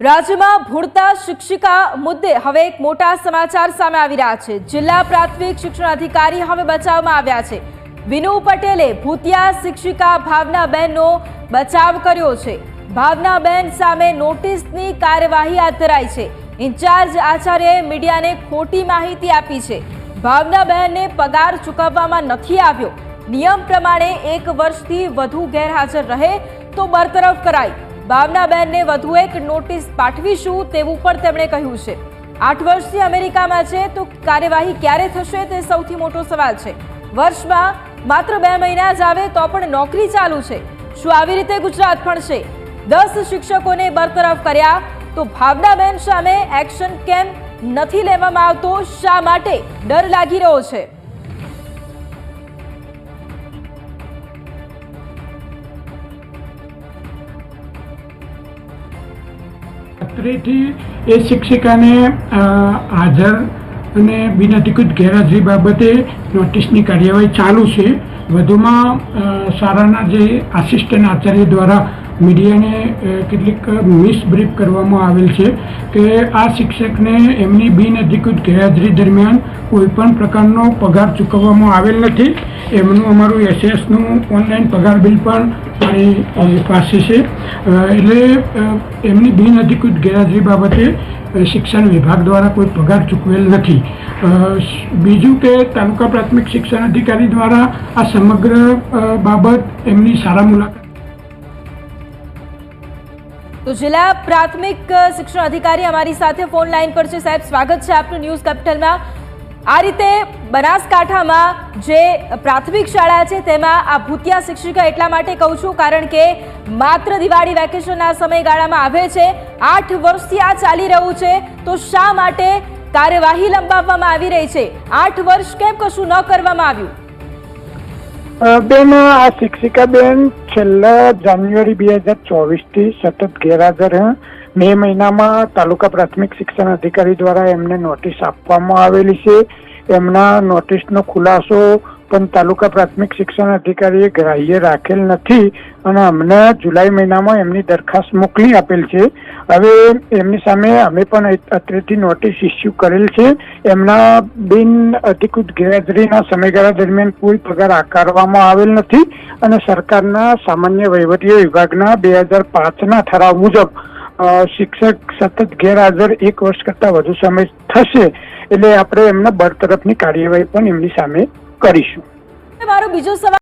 રાજ્યમાં ભૂણતા શિક્ષિકા મુદ્દે હવે એક મોટા સમાચાર સામે આવી રહ્યા છે. જિલ્લા પ્રાથમિક શિક્ષણ અધિકારી હવે બચાવમાં આવ્યા છે. વિનુ પટેલે ભૂતિયા શિક્ષિકા ભાવનાબેનનો બચાવ કર્યો છે. ભાવનાબેન સામે નોટિસની કાર્યવાહી હાથ ધરાઈ છે. ઇન્ચાર્જ આચાર્યએ મીડિયાને ખોટી માહિતી આપી છે. ભાવનાબહેનને પગાર ચૂકવવામાં નથી આવ્યો. નિયમ પ્રમાણે એક વર્ષથી વધુ ગેરહાજર રહે તો બરતરફ કરાય. ભાવનાબહેનને વધુ એક નોટિસ પાઠવીશું તેવું પણ તેમણે કહ્યું છે. આઠ વર્ષથી અમેરિકામાં છે, તો કાર્યવાહી ક્યારે થશે તે સૌથી મોટો સવાલ છે. વર્ષમાં માત્ર બે મહિના જ આવે તો પણ નોકરી ચાલુ છે. શું આવી રીતે ગુજરાત પણ છે? દસ શિક્ષકોને બરતરફ કર્યા, તો ભાવનાબેન સામે એક્શન કેમ નથી લેવામાં આવતો? શા માટે ડર લાગી રહ્યો છે? અત્રેથી એ શિક્ષિકાને હાજર અને બિનઅધિકૃત ગેરહાજરી બાબતે નોટિસની કાર્યવાહી ચાલુ છે. વધુમાં શાળાના જે આસિસ્ટન્ટ આચાર્ય દ્વારા મીડિયાને કેટલીક મિસબ્રીફ કરવામાં આવેલ છે કે આ શિક્ષકને એમની બિનઅધિકૃત ગેરહાજરી દરમિયાન કોઈપણ પ્રકારનો પગાર ચૂકવવામાં આવેલ નથી. એમનું અમારું એસએસનું ઓનલાઈન પગાર બિલ પણ મારી પાસે છે. એટલે એમની એમની બિનઅધિકૃત ગેરહાજરી બાબતે શિક્ષણ વિભાગ દ્વારા કોઈ પગાર ચૂકવેલ નથી. બીજું કે તાલુકા પ્રાથમિક શિક્ષણ અધિકારી દ્વારા આ સમગ્ર બાબત એમની સારા મુલાકાત તો જિલ્લા પ્રાથમિક શિક્ષણ અધિકારી અમારી સાથે ફોન લાઈન પર છે. સાહેબ, સ્વાગત છે આપનું ન્યૂઝ કેપિટલમાં. આ રીતે બનાસકાંઠામાં જે પ્રાથમિક શાળા છે, તેમાં આ ભૂતિયા શિક્ષિકા એટલા માટે કહું છું, કારણ કે માત્ર દિવાળી વેકેશનના સમયગાળામાં આવે છે. આઠ વર્ષથી આ ચાલી રહ્યું છે. તો શા માટે કાર્યવાહી લંબાવવામાં આવી રહી છે? આઠ વર્ષ કેમ કશું ન કરવામાં આવ્યું? બેન, આ શિક્ષિકા બેન છેલ્લા જાન્યુઆરી બે હજાર ચોવીસથી સતત ગેરહાજર મે મહિનામાં તાલુકા પ્રાથમિક શિક્ષણ અધિકારી દ્વારા એમને નોટિસ આપવામાં આવેલી છે. એમના નોટિસનો ખુલાસો પણ તાલુકા પ્રાથમિક શિક્ષણ અધિકારીએ ગ્રાહ્ય રાખેલ નથી અને અમને જુલાઈ મહિનામાં એમની દરખાસ્ત મોકલી આપેલ છે. હવે એમની સામે અમે પણ અત્રેથી નોટિસ ઇસ્યુ કરેલ છે. એમના બિન અધિકૃત ગેરહાજરીના સમયગાળા દરમિયાન કોઈ પગાર આકારવામાં આવેલ નથી અને સરકારના સામાન્ય વહીવટી વિભાગના બે હજાર પાંચના ઠરાવ મુજબ શિક્ષક સતત ગેરહાજર એક વર્ષ કરતાં વધુ સમય થશે. એટલે આપણે એમના બરતરફની કાર્યવાહી પણ એમની સામે કરીશું. મારો બીજો સવાલ